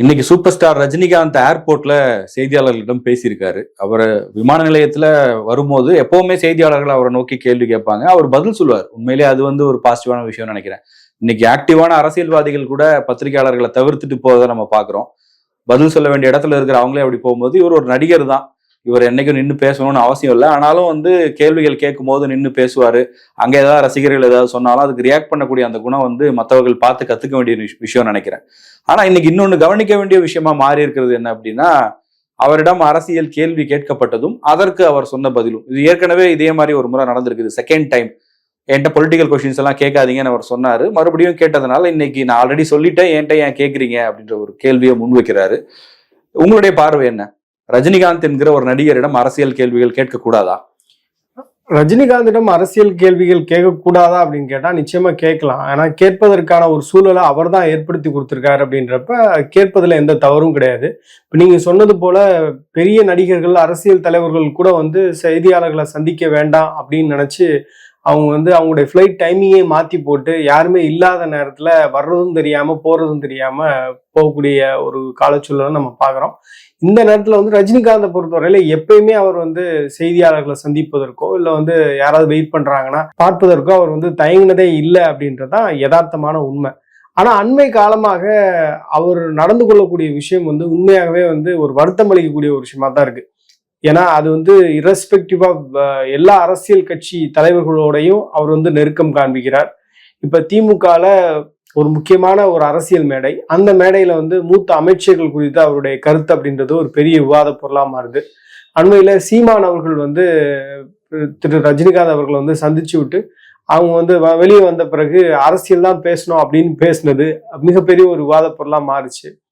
இன்னைக்கு super star Rajinikanth ஏர்போர்ட்ல செய்தியாளர்களிடம் பேசியிருக்காரு. அவர் விமான நிலையத்துல வரும்போது எப்பவுமே செய்தியாளர்கள் அவரை நோக்கி கேள்வி கேட்பாங்க. அவர் பதில் சொல்லுவார். உண்மையிலேயே அது வந்து ஒரு பாசிட்டிவான விஷயம் நினைக்கிறேன். இன்னைக்கு ஆக்டிவான அரசியல்வாதிகள் கூட பத்திரிகையாளர்களை தவிர்த்துட்டு போவதை நம்ம பாக்குறோம் பதில் சொல்ல வேண்டிய இடத்துல இருக்கிற அவங்களே அப்படி போகும்போது இவர் ஒரு நடிகர் தான் இவர் என்னைக்கும் நின்று பேசணும்னு அவசியம் இல்லை. ஆனாலும் வந்து கேள்விகள் கேட்கும் போது நின்று பேசுவார். அங்கே ஏதாவது ரசிகர்கள் ஏதாவது சொன்னாலும் அதுக்கு ரியாக்ட் பண்ணக்கூடிய அந்த குணம் வந்து மற்றவர்கள் பார்த்து கற்றுக்க வேண்டிய விஷ- விஷயம் நினைக்கிறேன். ஆனால் இன்னைக்கு இன்னொன்னு கவனிக்க வேண்டிய விஷயமா மாறி இருக்கிறது என்ன அப்படின்னா அவரிடம் அரசியல் கேள்வி கேட்கப்பட்டதும் அதற்கு அவர் சொன்ன பதிலும். இது ஏற்கனவே இதே மாதிரி ஒரு முறை நடந்திருக்குது. செகண்ட் டைம் என்கிட்ட பொலிட்டிக்கல் கொஷின்ஸ் எல்லாம் கேட்காதீங்கன்னு அவர் சொன்னார். மறுபடியும் கேட்டதுனால இன்னைக்கு நான் ஆல்ரெடி சொல்லிட்டேன். என்கிட்ட ஏன் கேட்குறீங்க அப்படின்ற ஒரு கேள்வியை முன்வைக்கிறாரு உங்களுடைய பார்வை என்ன? ரஜினிகாந்த் என்கிற ஒரு நடிகரிடம் அரசியல் கேள்விகள் கேட்கக்கூடாதா? ரஜினிகாந்திடம் அரசியல் கேள்விகள் கேட்கக்கூடாதா அப்படின்னு கேட்டால் நிச்சயமாக கேட்கலாம். ஆனால் கேட்பதற்கான ஒரு சூழலை அவர் தான் ஏற்படுத்தி கொடுத்துருக்காரு அப்படின்றப்ப கேட்பதில் எந்த தவறும் கிடையாது. இப்போ நீங்கள் சொன்னது போல பெரிய நடிகர்கள் அரசியல் தலைவர்கள் கூட வந்து செய்தியாளர்களை சந்திக்க வேண்டாம் அப்படின்னு நினச்சி அவங்க வந்து அவங்களுடைய ஃப்ளைட் டைமிங்கே மாற்றி போட்டு யாருமே இல்லாத நேரத்தில் வர்றதும் தெரியாமல் போகிறதும் தெரியாமல் போகக்கூடிய ஒரு காலச்சூழலை நம்ம பார்க்குறோம். இந்த நேரத்தில் வந்து ரஜினிகாந்தை பொறுத்தவரையில எப்பயுமே அவர் வந்து செய்தியாளர்களை சந்திப்பதற்கோ இல்லை வந்து யாராவது வெயிட் பண்ணுறாங்கன்னா பார்ப்பதற்கோ அவர் வந்து தயங்கினதே இல்லை அப்படின்றதான் யதார்த்தமான உண்மை. ஆனால் அண்மை காலமாக அவர் நடந்து கொள்ளக்கூடிய விஷயம் வந்து உண்மையாகவே வந்து ஒரு வருத்தம் அளிக்கக்கூடிய ஒரு விஷயமா தான் இருக்குது ஏன்னா அது வந்து இரஸ்பெக்டிவ் ஆஃப் எல்லா அரசியல் கட்சி தலைவர்களோடையும் அவர் வந்து நெருக்கம் காண்பிக்கிறார். இப்போ திமுகவில் ஒரு முக்கியமான ஒரு அரசியல் மேடை. அந்த மேடையில் வந்து மூத்த அமைச்சர்கள் குறித்து அவருடைய கருத்து அப்படின்றது ஒரு பெரிய விவாத பொருளாக மாறுது. அண்மையில் சீமான் அவர்கள் வந்து திரு ரஜினிகாந்த் அவர்களை வந்து சந்திச்சு விட்டு அவங்க வந்து வ- வெளியே வந்த பிறகு அரசியல் தான் பேசணும் அப்படின்னு பேசினது. மிகப்பெரிய ஒரு விவாத பொருளாக மாறுச்சு.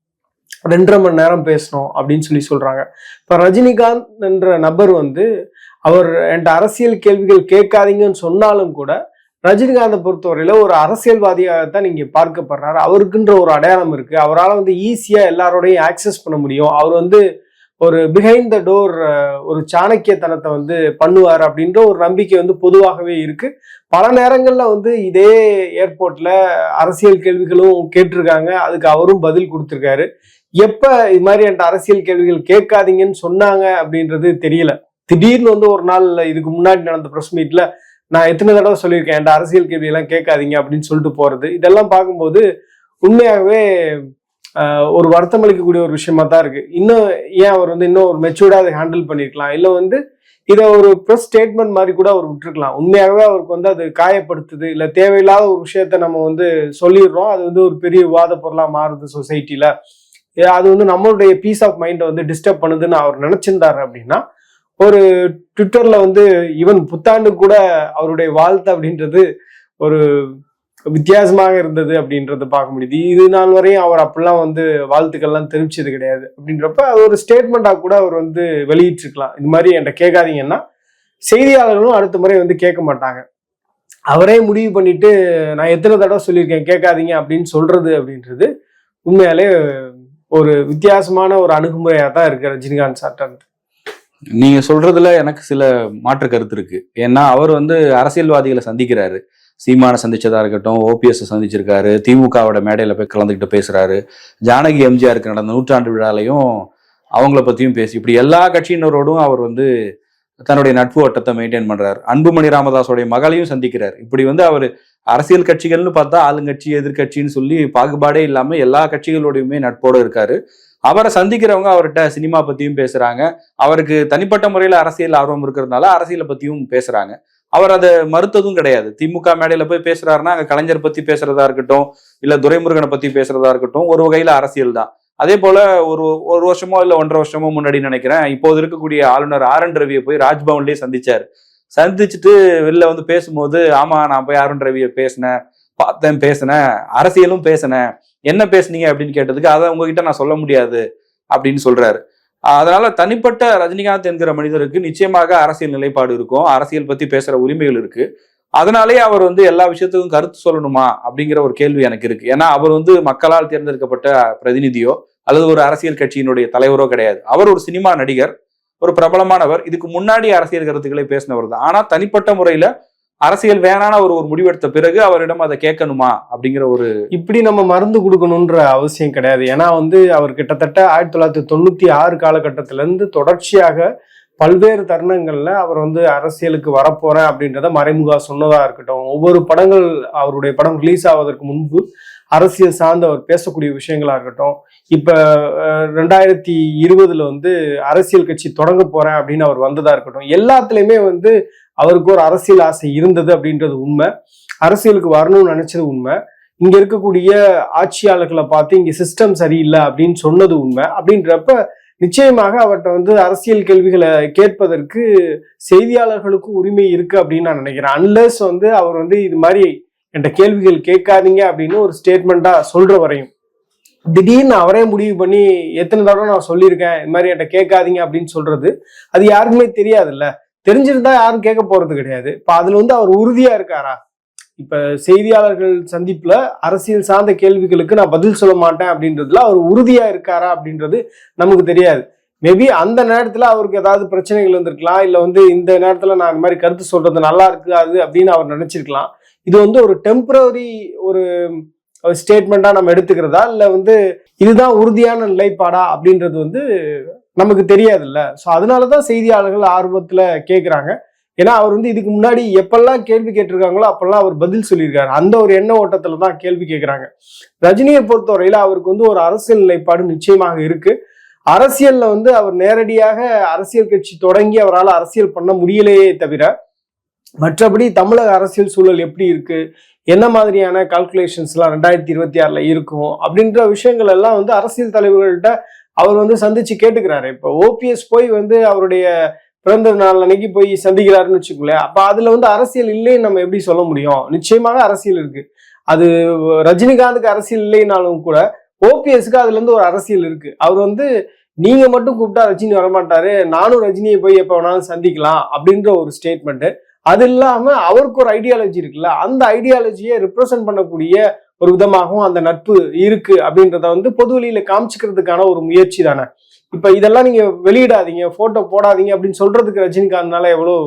ரெண்டரை மணி நேரம் பேசணும் அப்படின்னு சொல்லி சொல்றாங்க. இப்ப ரஜினிகாந்த் என்ற நபர் வந்து அவர் என்கிட்ட அரசியல் கேள்விகள் கேட்காதீங்கன்னு சொன்னாலும் கூட ரஜினிகாந்தை பொறுத்தவரையில ஒரு அரசியல்வாதியாகத்தான் நீங்க பார்க்கப்படுறாரு. அவருக்குன்ற ஒரு அடையாளம் இருக்கு. அவரால் வந்து ஈஸியா எல்லாரோடையும் ஆக்சஸ் பண்ண முடியும். அவர் வந்து ஒரு பிஹைண்ட் த டோர் ஒரு சாணக்கியத்தனத்தை வந்து பண்ணுவார் அப்படின்ற ஒரு நம்பிக்கை வந்து பொதுவாகவே இருக்கு. பல நேரங்களில் வந்து இதே ஏர்போர்ட்ல அரசியல் கேள்விகளும் கேட்டிருக்காங்க. அதுக்கு அவரும் பதில் கொடுத்துருக்காரு. எப்ப இது மாதிரி என்கிட்ட அரசியல் கேள்விகள் கேட்காதீங்கன்னு சொன்னாங்க அப்படின்றது தெரியல. திடீர்னு வந்து ஒரு நாள் இதுக்கு முன்னாடி நடந்த ப்ரெஸ் மீட்ல நான் எத்தனை தடவை சொல்லியிருக்கேன் என்கிட்ட அரசியல் கேள்வி எல்லாம் கேட்காதீங்க அப்படின்னு சொல்லிட்டு போறது. இதெல்லாம் பார்க்கும்போது உண்மையாகவே ஒரு வருத்தம் அளிக்கக்கூடிய ஒரு விஷயமா தான் இருக்கு. இன்னும் ஏன் அவர் வந்து இன்னும் ஒரு மெச்சூர்டா அதை ஹேண்டில் பண்ணிருக்கலாம்? இல்ல வந்து இதை ஒரு ப்ரெஸ் ஸ்டேட்மெண்ட் மாதிரி கூட அவர் விட்டுருக்கலாம். உண்மையாகவே அவருக்கு வந்து அது காயப்படுத்துது. இல்ல தேவையில்லாத ஒரு விஷயத்த நம்ம வந்து சொல்லிடுறோம். அது வந்து ஒரு பெரிய விவாத பொருளா மாறுது சொசைட்டில அது வந்து நம்மளுடைய பீஸ் ஆஃப் மைண்டை வந்து டிஸ்டர்ப் பண்ணுதுன்னு அவர் நினைச்சிருந்தாரு அப்படின்னா ஒரு ட்விட்டர்ல வந்து ஈவன் புத்தாண்டு கூட அவருடைய வாழ்த்து அப்படின்றது ஒரு வித்தியாசமாக இருந்தது அப்படின்றத பார்க்க முடியுது. இது நாள் வரையும் அவர் அப்படிலாம் வந்து வாழ்த்துக்கள்லாம் தெரிவிச்சது கிடையாது. அப்படின்றப்ப அது ஒரு ஸ்டேட்மெண்ட்டாக கூட அவர் வந்து வெளியிட்டிருக்கலாம். இது மாதிரி என்கிட்ட கேட்காதீங்கன்னா செய்தியாளர்களும் அடுத்த முறை வந்து கேட்க மாட்டாங்க. அவரே முடிவு பண்ணிட்டு நான் எத்தனை தடவை சொல்லியிருக்கேன் கேட்காதீங்க அப்படின்னு சொல்றது அப்படின்றது உண்மையாலே ஒரு வித்தியாசமான ஒரு அணுகுமுறையாக தான் இருக்கு ரஜினிகாந்த் சார்ட்டு நீங்க சொல்றதுல எனக்கு சில மாற்று கருத்து இருக்கு. ஏன்னா அவர் வந்து அரசியல்வாதிகளை சந்திக்கிறாரு. சீமானை சந்திச்சதா இருக்கட்டும் ஓபிஎஸ் சந்திச்சிருக்காரு திமுகவோட மேடையில் போய் கலந்துக்கிட்டு பேசுறாரு. ஜானகி எம்ஜிஆருக்கு நடந்த நூற்றாண்டு விழாலையும் அவங்கள பத்தியும் பேசி இப்படி எல்லா கட்சியினரோடும் அவர் வந்து தன்னுடைய நட்பு வட்டத்தை மெயின்டைன் பண்றாரு. அன்புமணி ராமதாஸோடைய மகளையும் சந்திக்கிறார். இப்படி வந்து அவர் அரசியல் கட்சிகள்னு பார்த்தா ஆளுங்கட்சி எதிர்கட்சின்னு சொல்லி பாகுபாடே இல்லாம எல்லா கட்சிகளோடையுமே நட்போட இருக்காரு. அவரை சந்திக்கிறவங்க அவர்கிட்ட சினிமா பத்தியும் பேசுறாங்க. அவருக்கு தனிப்பட்ட முறையில அரசியல் ஆர்வம் இருக்கிறதுனால அரசியலை பத்தியும் பேசுறாங்க. அவர் அதை மறுத்ததும் கிடையாது. திமுக மேடையில போய் பேசுறாருன்னா அங்க கலைஞர் பத்தி பேசுறதா இருக்கட்டும் இல்ல துரைமுருகனை பத்தி பேசுறதா இருக்கட்டும் ஒரு வகையில அரசியல் தான். அதே போல ஒரு ஒரு வருஷமோ இல்ல ஒன்றரை வருஷமோ முன்னாடி நினைக்கிறேன் இப்போது இருக்கக்கூடிய ஆளுநர் ஆர் என் ரவியை போய் ராஜ்பவன்லயே சந்திச்சாரு. சந்திச்சுட்டு வெளில வந்து பேசும்போது ஆமா நான் போய் ஆர் என் ரவியை பேசினேன் பார்த்தேன் பேசினேன் அரசியலும் பேசினேன். என்ன பேசுனீங்க அப்படின்னு கேட்டதுக்கு அதை உங்ககிட்ட நான் சொல்ல முடியாது அப்படின்னு சொல்றாரு. அதனால தனிப்பட்ட ரஜினிகாந்த் என்கிற மனிதருக்கு நிச்சயமாக அரசியல் நிலைப்பாடு இருக்கும். அரசியல் பத்தி பேசுற உரிமைகள் இருக்கு. அதனாலேயே அவர் வந்து எல்லா விஷயத்துக்கும் கருத்து சொல்லணுமா அப்படிங்கிற ஒரு கேள்வி எனக்கு இருக்கு. ஏன்னா அவர் வந்து மக்களால் தேர்ந்தெடுக்கப்பட்ட பிரதிநிதியோ அல்லது ஒரு அரசியல் கட்சியினுடைய தலைவரோ கிடையாது. அவர் ஒரு சினிமா நடிகர் ஒரு பிரபலமானவர். இதுக்கு முன்னாடி அரசியல் கருத்துக்களை பேசினவர் தான். ஆனா தனிப்பட்ட முறையில அரசியல் வேணான அவர் ஒரு முடிவெடுத்த பிறகு அவரிடம் அதை கேட்கணுமா அப்படிங்கிற ஒரு இப்படி நம்ம மருந்து கொடுக்கணுன்ற அவசியம் கிடையாது. ஏன்னா வந்து அவர் கிட்டத்தட்ட ஆயிரத்தி தொள்ளாயிரத்தி தொண்ணூத்தி ஆறு காலகட்டத்திலேருந்து தொடர்ச்சியாக பல்வேறு தருணங்கள்ல அவர் வந்து அரசியலுக்கு வரப்போறேன் அப்படின்றத மறைமுகா சொன்னதா இருக்கட்டும். ஒவ்வொரு படங்கள் அவருடைய படம் ரிலீஸ் ஆவதற்கு முன்பு அரசியல் சார்ந்து அவர் பேசக்கூடிய விஷயங்களா இருக்கட்டும். இப்ப ரெண்டாயிரத்தி இருபதுல வந்து அரசியல் கட்சி தொடங்க போறேன் அப்படின்னு அவர் வந்ததா இருக்கட்டும். எல்லாத்துலயுமே வந்து அவருக்கு ஒரு அரசியல் ஆசை இருந்தது அப்படின்றது உண்மை. அரசியலுக்கு வரணும்னு நினைச்சது உண்மை. இங்க இருக்கக்கூடிய ஆட்சியாளர்களை பார்த்து இங்க சிஸ்டம் சரியில்லை அப்படின்னு சொன்னது உண்மை. அப்படின்றப்ப நிச்சயமாக அவர்கிட்ட வந்து அரசியல் கேள்விகளை கேட்பதற்கு செய்தியாளர்களுக்கு உரிமை இருக்கு அப்படின்னு நான் நினைக்கிறேன். அன்லஸ் வந்து அவர் வந்து இது மாதிரி என்கிட்ட கேள்விகள் கேட்காதீங்க அப்படின்னு ஒரு ஸ்டேட்மெண்டா சொல்ற வரையும். திடீர்னு அவரே முடிவு பண்ணி எத்தனை தடவை நான் சொல்லியிருக்கேன் இது மாதிரி என்கிட்ட கேட்காதீங்க அப்படின்னு சொல்றது அது யாருக்குமே தெரியாதுல்ல. தெரிஞ்சிருந்தா யாரும் கேட்க போறது கிடையாது. இப்ப அதுல வந்து அவர் உறுதியா இருக்காரா? இப்ப செய்தியாளர்கள் சந்திப்புல அரசியல் சார்ந்த கேள்விகளுக்கு நான் பதில் சொல்ல மாட்டேன் அப்படின்றதுல அவர் உறுதியா இருக்காரா அப்படின்றது நமக்கு தெரியாது. மேபி அந்த நேரத்துல அவருக்கு ஏதாவது பிரச்சனைகள் இருந்திருக்கலாம் இல்ல வந்து இந்த நேரத்துல நான் இந்த மாதிரி கருத்து சொல்றது நல்லா இருக்காது அப்படின்னு அவர் நினைச்சிருக்கலாம். இது வந்து ஒரு டெம்பரரி ஒரு ஸ்டேட்மெண்டா நம்ம எடுத்துக்கிறதா? இல்ல வந்து இதுதான் உறுதியான நிலைப்பாடா அப்படின்றது வந்து நமக்கு தெரியாதுல்ல. ஸோ அதனால தான் செய்தியாளர்கள் ஆர்வத்தில் கேட்குறாங்க ஏன்னா அவர் வந்து இதுக்கு முன்னாடி எப்பெல்லாம் கேள்வி கேட்டிருக்காங்களோ அப்பெல்லாம் அவர் பதில் சொல்லியிருக்காரு. அந்த ஒரு எண்ண ஓட்டத்துல தான் கேள்வி கேட்குறாங்க ரஜினியை பொறுத்தவரையில அவருக்கு வந்து ஒரு அரசியல் நிலைப்பாடு நிச்சயமாக இருக்கு. அரசியல்ல வந்து அவர் நேரடியாக அரசியல் கட்சி தொடங்கி அவரால் அரசியல் பண்ண முடியலையே தவிர மற்றபடி தமிழக அரசியல் சூழல் எப்படி இருக்கு? என்ன மாதிரியான கால்குலேஷன்ஸ்லாம் ரெண்டாயிரத்தி இருபத்தி ஆறில் இருக்கும்? அப்படின்ற விஷயங்கள் எல்லாம் வந்து அரசியல் தலைவர்கள்ட்ட அவர் வந்து சந்திச்சு கேட்டுக்கிறாரு. இப்போ ஓபிஎஸ் போய் வந்து அவருடைய பிறந்த நாள் அன்னைக்கு போய் சந்திக்கிறாருன்னு வச்சுக்கோங்களேன். அப்ப அதுல வந்து அரசியல் இல்லைன்னு நம்ம எப்படி சொல்ல முடியும்? நிச்சயமாக அரசியல் இருக்கு. அது ரஜினிகாந்துக்கு அரசியல் இல்லைனாலும் கூட ஓபிஎஸ்க்கு அதுல இருந்து ஒரு அரசியல் இருக்கு. அவர் வந்து நீங்க மட்டும் கூப்பிட்டா ரஜினி வரமாட்டாரு. நானும் ரஜினியை போய் எப்ப வேணாலும் சந்திக்கலாம் அப்படின்ற ஒரு ஸ்டேட்மெண்ட் அது இல்லாம அவருக்கு ஒரு ஐடியாலஜி இருக்குல்ல. அந்த ஐடியாலஜியை ரிப்ரசென்ட் பண்ணக்கூடிய ஒரு விதமாகவும் அந்த நட்பு இருக்கு அப்படின்றத வந்து பொது வெளியில காமிச்சுக்கிறதுக்கான ஒரு முயற்சி தானே. இப்ப இதெல்லாம் நீங்க வெளியிடாதீங்க போட்டோ போடாதீங்க அப்படின்னு சொல்றதுக்கு ரஜினிகாந்த்னால எவ்வளவு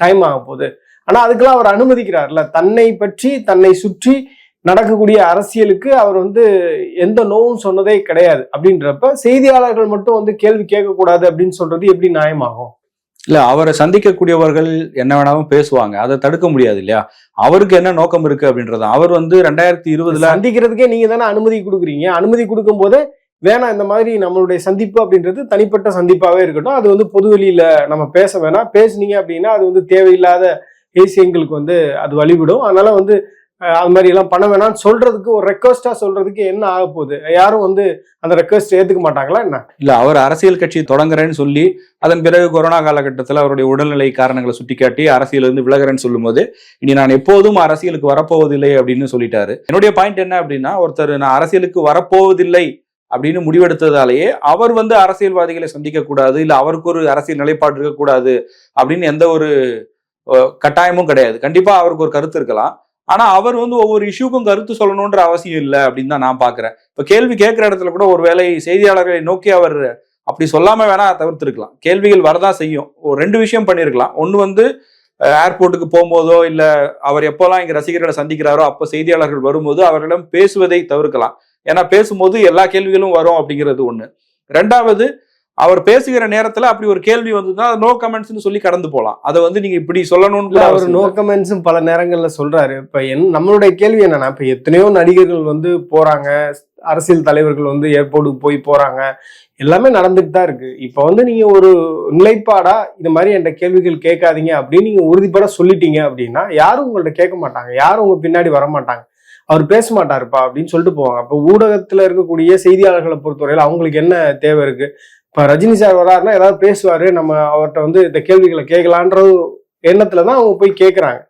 டைம் ஆக போகுது. ஆனா அதுக்கெல்லாம் அவர் அனுமதிக்கிறார்ல. தன்னை பற்றி தன்னை சுற்றி நடக்கக்கூடிய அரசியலுக்கு அவர் வந்து எந்த நோவும் சொன்னதே கிடையாது அப்படின்றப்ப செய்தியாளர்கள் மட்டும் வந்து கேள்வி கேட்கக்கூடாது அப்படின்னு சொல்றது எப்படி நியாயமாகும்? இல்ல அவரை சந்திக்கக்கூடியவர்கள் என்ன வேணாலும் பேசுவாங்க. அதை தடுக்க முடியாது இல்லையா? அவருக்கு என்ன நோக்கம் இருக்கு அப்படின்றது. அவர் வந்து ரெண்டாயிரத்தி இருபதுல சந்திக்கிறதுக்கே நீங்க தானே அனுமதி கொடுக்குறீங்க. அனுமதி கொடுக்கும் போது வேணாம் இந்த மாதிரி நம்மளுடைய சந்திப்பு அப்படின்றது தனிப்பட்ட சந்திப்பாகவே இருக்கட்டும். அது வந்து பொது வெளியில நம்ம பேச வேணாம். பேசுனீங்க அப்படின்னா அது வந்து தேவையில்லாத பேசியங்களுக்கு வந்து அது வழிவிடும் அதனால வந்து அது மாதிரி எல்லாம் பண்ண வேணாம்னு சொல்றதுக்கு ஒரு ரெக்வஸ்டா சொல்றதுக்கு என்ன ஆக போகுது? யாரும் வந்து அந்த ரெக்வஸ்ட் ஏத்துக்க மாட்டாங்களா என்ன? இல்ல அவர் அரசியல் கட்சி தொடங்குறேன்னு சொல்லி அதன் பிறகு கொரோனா காலகட்டத்தில் அவருடைய உடல்நிலை காரணங்களை சுட்டிக்காட்டி அரசியலிருந்து விலகிறேன்னு சொல்லும்போது இனி நான் எப்போதும் அரசியலுக்கு வரப்போவதில்லை அப்படின்னு சொல்லிட்டாரு. என்னுடைய பாயிண்ட் என்ன அப்படின்னா ஒருத்தர் நான் அரசியலுக்கு வரப்போவதில்லை அப்படின்னு முடிவெடுத்ததாலேயே அவர் வந்து அரசியல்வாதிகளை சந்திக்க கூடாது இல்ல அவருக்கு ஒரு அரசியல் நிலைப்பாடு இருக்கக்கூடாது அப்படின்னு எந்த ஒரு கட்டாயமும் கிடையாது. கண்டிப்பா அவருக்கு ஒரு கருத்து இருக்கலாம். ஆனா அவர் வந்து ஒவ்வொரு இஷ்யூக்கும் கருத்து சொல்லணுன்ற அவசியம் இல்லை அப்படின்னு தான் நான் பாக்குறேன். இப்ப கேள்வி கேட்கிற இடத்துல கூட ஒரு வேலை செய்தியாளர்களை நோக்கி அவர் அப்படி சொல்லாம வேணா தவிர்த்திருக்கலாம். கேள்விகள் வரதான் செய்யும். ஒரு ரெண்டு விஷயம் பண்ணியிருக்கலாம் ஒன்று வந்து ஏர்போர்ட்டுக்கு போகும்போதோ இல்லை அவர் எப்போல்லாம் இங்கே ரசிகர்களை சந்திக்கிறாரோ அப்போ செய்தியாளர்கள் வரும்போது அவர்களிடம் பேசுவதை தவிர்க்கலாம். ஏன்னா பேசும்போது எல்லா கேள்விகளும் வரும் அப்படிங்கிறது ஒன்று ரெண்டாவது அவர் பேசுகிற நேரத்துல அப்படி ஒரு கேள்வி வந்ததுன்னா நோ கமெண்ட்ஸ்னு சொல்லி கடந்து போலாம். அதை வந்து நீங்க இப்படி சொல்லணும்னு அவர் நோ. கமெண்ட்ஸும் பல நேரங்கள்ல சொல்றாரு. இப்ப என் நம்மளுடைய கேள்வி என்னன்னா இப்ப எத்தனையோ நடிகர்கள் வந்து போறாங்க. அரசியல் தலைவர்கள் வந்து ஏர்போர்ட்டுக்கு போய் போறாங்க. எல்லாமே நடந்துட்டு தான் இருக்கு. இப்ப வந்து நீங்க ஒரு நிலைப்பாடா இது மாதிரி என்கிட்ட கேள்விகள் கேட்காதீங்க அப்படின்னு நீங்க உறுதிப்பட சொல்லிட்டீங்க அப்படின்னா யாரும் உங்கள்ட்ட கேட்க மாட்டாங்க. யாரும் உங்க பின்னாடி வர மாட்டாங்க. அவர் பேச மாட்டாருப்பா அப்படின்னு சொல்லிட்டு போவாங்க. அப்ப ஊடகத்துல இருக்கக்கூடிய செய்தியாளர்களை பொறுத்தவரையில அவங்களுக்கு என்ன தேவை இருக்கு? இப்போ ரஜினி சார் வராருன்னா ஏதாவது பேசுவார் நம்ம அவர்கிட்ட வந்து இந்த கேள்விகளை கேட்கலான்ற எண்ணத்துல தான் அவங்க போய் கேட்குறாங்க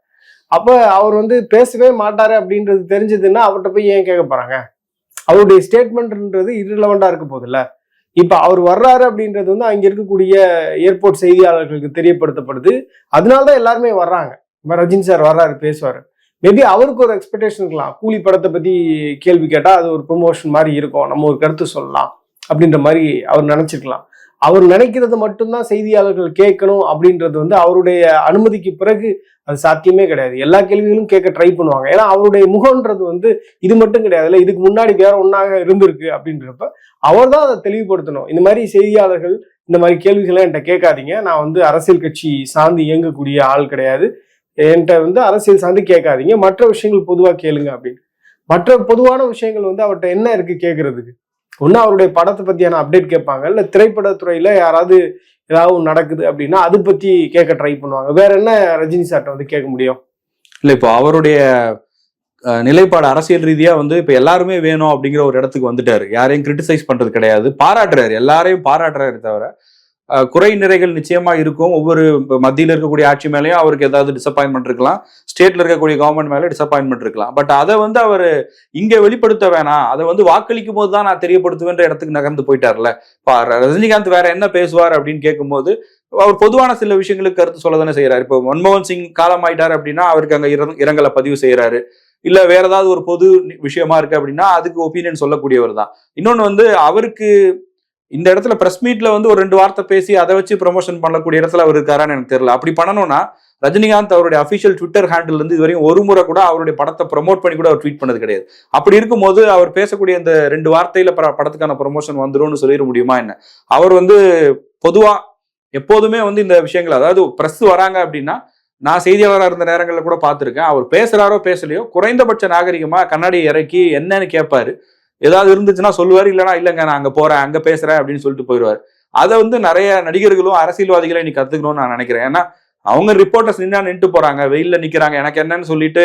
அப்போ அவர் வந்து பேசவே மாட்டாரு அப்படின்றது தெரிஞ்சதுன்னா அவர்கிட்ட போய் ஏன் கேட்க போறாங்க? அவருடைய ஸ்டேட்மெண்ட்ன்றது irrelevant-ஆ இருக்க போதில்ல இப்போ அவர் வர்றாரு அப்படின்றது வந்து அங்கே இருக்கக்கூடிய ஏர்போர்ட் செய்தியாளர்களுக்கு தெரியப்படுத்தப்படுது. அதனாலதான் எல்லாருமே வர்றாங்க. இப்போ ரஜினி சார் வர்றாரு பேசுவார். மேபி அவருக்கு ஒரு எக்ஸ்பெக்டேஷன் இருக்கலாம். கூலி படத்தை பற்றி கேள்வி கேட்டால் அது ஒரு ப்ரொமோஷன் மாதிரி இருக்கும். நம்ம ஒரு கருத்து சொல்லலாம். அப்படின்ற மாதிரி அவர் நினைச்சிருக்கலாம். அவர் நினைக்கிறது மட்டும்தான் செய்தியாளர்கள் கேட்கணும் அப்படின்றது வந்து அவருடைய அனுமதிக்கு பிறகு அது சாத்தியமே கிடையாது. எல்லா கேள்விகளும் கேட்க ட்ரை பண்ணுவாங்க. ஏன்னா அவருடைய முகம்ன்றது வந்து இது மட்டும் கிடையாதுல்ல இதுக்கு முன்னாடி வேற ஒன்றாக இருந்திருக்கு அப்படின்றப்ப அவர் தான் அதை தெளிவுபடுத்தணும். இந்த மாதிரி செய்தியாளர்கள் இந்த மாதிரி கேள்விகளை என்கிட்ட கேட்காதீங்க. நான் வந்து அரசியல் கட்சி சார்ந்து இயங்கக்கூடிய ஆள் கிடையாது. என்கிட்ட வந்து அரசியல் சார்ந்து கேட்காதீங்க. மற்ற விஷயங்கள் பொதுவாக கேளுங்க அப்படின்னு. மற்ற பொதுவான விஷயங்கள் வந்து அவர்கிட்ட என்ன இருக்கு கேட்கறதுக்கு? ஒன்று அவருடைய படத்தை பத்தியான அப்டேட் கேட்பாங்க. இல்லை திரைப்படத்துறையில யாராவது ஏதாவது நடக்குது அப்படின்னா அது பத்தி கேட்க ட்ரை பண்ணுவாங்க. வேற என்ன ரஜினி சார்ட்ட வந்து கேட்க முடியும்? இல்ல இப்போ அவருடைய நிலைப்பாடு அரசியல் ரீதியா வந்து இப்ப எல்லாருமே வேணும் அப்படிங்கிற ஒரு இடத்துக்கு வந்துட்டாரு. யாரையும் கிரிட்டிசைஸ் பண்றது கிடையாது. பாராட்டுறாரு. எல்லாரையும் பாராட்டுறாரு தவிர குறை நிறைகள் நிச்சயமா இருக்கும். ஒவ்வொரு மத்தியில் இருக்கக்கூடிய ஆட்சி மேலேயும் அவருக்கு ஏதாவது டிசப்பாயின்மெண்ட் இருக்கலாம். ஸ்டேட்ல இருக்கக்கூடிய கவர்மெண்ட் மேலே டிசப்பாயின்மெண்ட் இருக்கலாம். பட் அதை வந்து அவர் இங்க வெளிப்படுத்த வேணாம். அதை வந்து வாக்களிக்கும் போது தான் நான் தெரியப்படுத்துவேன்ற இடத்துக்கு நகர்ந்து போயிட்டார்ல. இப்ப ரஜினிகாந்த் வேற என்ன பேசுவார் அப்படின்னு கேட்கும்போது அவர் பொதுவான சில விஷயங்களுக்கு கருத்து சொல்ல தானே செய்யறாரு இப்போ மன்மோகன் சிங் காலம் ஆயிட்டாரு அப்படின்னா அவருக்கு அங்க இரங்கலை பதிவு செய்யறாரு இல்ல வேற ஏதாவது ஒரு பொது விஷயமா இருக்கு அப்படின்னா அதுக்கு ஒப்பீனியன் சொல்லக்கூடியவர் தான். இன்னொன்னு வந்து அவருக்கு இந்த இடத்துல பிரஸ் மீட்ல வந்து ஒரு ரெண்டு வார்த்தை பேசி அதை வச்சு ப்ரொமோஷன் பண்ணக்கூடிய இடத்துல அவர் இருக்காரான்னு எனக்கு தெரியல. அப்படி பண்ணணும்னா ரஜினிகாந்த் அவருடைய அஃபிஷியல் ட்விட்டர் ஹேண்டில் இருந்து இதுவரையும் ஒரு முறை கூட அவருடைய படத்தை ப்ரமோட் பண்ணி கூட அவர் ட்வீட் பண்ணது கிடையாது. அப்படி இருக்கும்போது அவர் பேசக்கூடிய இந்த ரெண்டு வார்த்தையில பர- படத்துக்கான ப்ரமோஷன் வந்துடும் சொல்லிட முடியுமா என்ன? அவர் வந்து பொதுவா எப்போதுமே வந்து இந்த விஷயங்கள் அதாவது ப்ரெஸ் வராங்க அப்படின்னா நான் செய்தியாளராக இருந்த நேரங்களில் கூட பார்த்துருக்கேன். அவர் பேசுறாரோ பேசலையோ குறைந்தபட்ச நாகரிகமாக கண்ணாடி இறக்கி என்னன்னு கேட்பாரு ஏதாவது இருந்துச்சுன்னா சொல்லுவாரு இல்லைனா இல்லைங்க நான் அங்க போறேன் அங்க பேசுறேன் அப்படின்னு சொல்லிட்டு போயிடுவார். அதை வந்து நிறைய நடிகர்களும் அரசியல்வாதிகளும் இன்னைக்கு கத்துக்கணும்னு நான் நினைக்கிறேன். ஏன்னா அவங்க ரிப்போர்ட்டர்ஸ் நின்னா நின்று போறாங்க வெயிலில் நிக்கிறாங்க எனக்கு என்னன்னு சொல்லிட்டு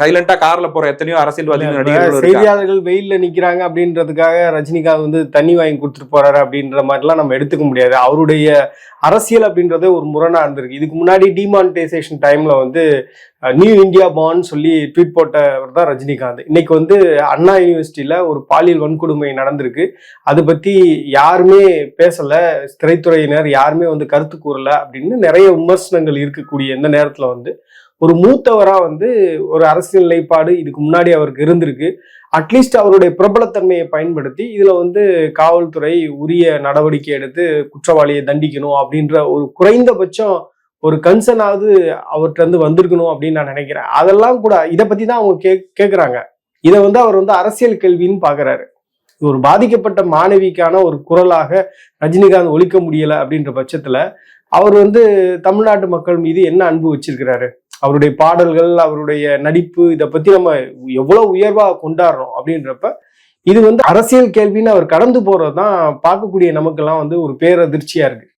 சைலண்டா கார்ல போற எத்தனையோ அரசியல்வாதிகள் செய்தியாளர்கள் வெயில்ல நிக்கிறாங்க அப்படின்றதுக்காக ரஜினிகாந்த் வந்து தண்ணி வாங்கி கொடுத்துட்டு போறாரு அப்படின்ற மாதிரிலாம் நம்ம எடுத்துக்க முடியாது. அவருடைய அரசியல் அப்படின்றதே ஒரு முரணா இருந்திருக்கு. இதுக்கு முன்னாடி டிமானிட்டைசேஷன் டைம்ல வந்து நியூ இந்தியா பாண்ட் சொல்லி ட்வீட் போட்டவர் தான் ரஜினிகாந்த். இன்னைக்கு வந்து அண்ணா யூனிவர்சிட்டியில ஒரு பாலியல் வன்கொடுமை நடந்திருக்கு. அது பத்தி யாருமே பேசல. திரைத்துறையினர் யாருமே வந்து கருத்து கூறல அப்படின்னு நிறைய விமர்சனங்கள் இருக்கக்கூடிய இந்த நேரத்துல வந்து ஒரு மூத்தவராக வந்து ஒரு அரசியல் நிலைப்பாடு இதுக்கு முன்னாடி அவருக்கு இருந்திருக்கு. அட்லீஸ்ட் அவருடைய பிரபலத்தன்மையை பயன்படுத்தி இதில் வந்து காவல்துறை உரிய நடவடிக்கை எடுத்து குற்றவாளியை தண்டிக்கணும் அப்படின்ற ஒரு குறைந்தபட்சம் ஒரு கன்சர்னாவது அவர்கிட்ட இருந்து வந்திருக்கணும் அப்படின்னு நான் நினைக்கிறேன். அதெல்லாம் கூட இதை பற்றி தான் அவங்க கே கேட்குறாங்க இதை வந்து அவர் வந்து அரசியல் கேள்வின்னு பார்க்குறாரு ஒரு பாதிக்கப்பட்ட மாணவிக்கான ஒரு குரலாக ரஜினிகாந்த் ஒழிக்க முடியலை அப்படின்ற பட்சத்தில் அவர் வந்து தமிழ்நாட்டு மக்கள் மீது என்ன அன்பு வச்சிருக்கிறாரு? அவருடைய பாடல்கள் அவருடைய நடிப்பு இதை பத்தி நம்ம எவ்வளவு உயர்வா கொண்டாடுறோம் அப்படின்றப்ப இது வந்து அரசியல் கேள்வின்னு அவர் கடந்து போறதுதான் பார்க்கக்கூடிய நமக்கெல்லாம் வந்து ஒரு பேரதிர்ச்சியா இருக்கு.